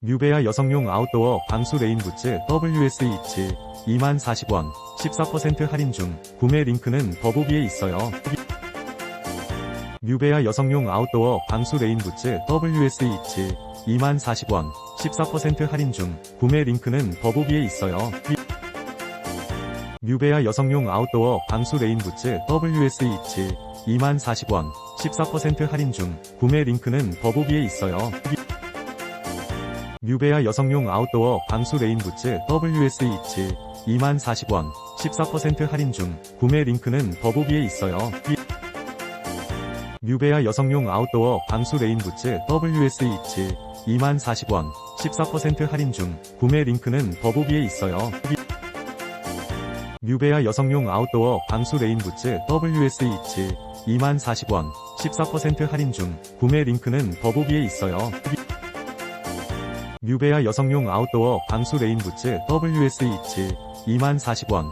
뉴베아 여성용 아웃도어 방수 레인 부츠 WS27 2만 40원 14% 할인 중 구매 링크는 더보기에 있어요. 뉴베아 여성용 아웃도어 방수 레인 부츠 WS27 2만 40원 14% 할인 중 구매 링크는 더보기에 있어요. 뉴베아 여성용 아웃도어 방수 레인 부츠 WS27 2만 40원 14% 할인 중 구매 링크는 더보기에 있어요. 뉴베아 여성용 아웃도어 방수 레인 부츠 WS27 2만 40원 14% 할인 중 구매 링크는 더보기에 있어요. 뉴베아 여성용 아웃도어 방수 레인 부츠 WS27 2만 40원 14% 할인 중 구매 링크는 더보기에 있어요. 뉴베아 여성용 아웃도어 방수 레인 부츠 WS27 2만 40원 14% 할인 중 구매 링크는 더보기에 있어요. 뉴베아 여성용 아웃도어 방수 레인부츠 WS27 2만 40원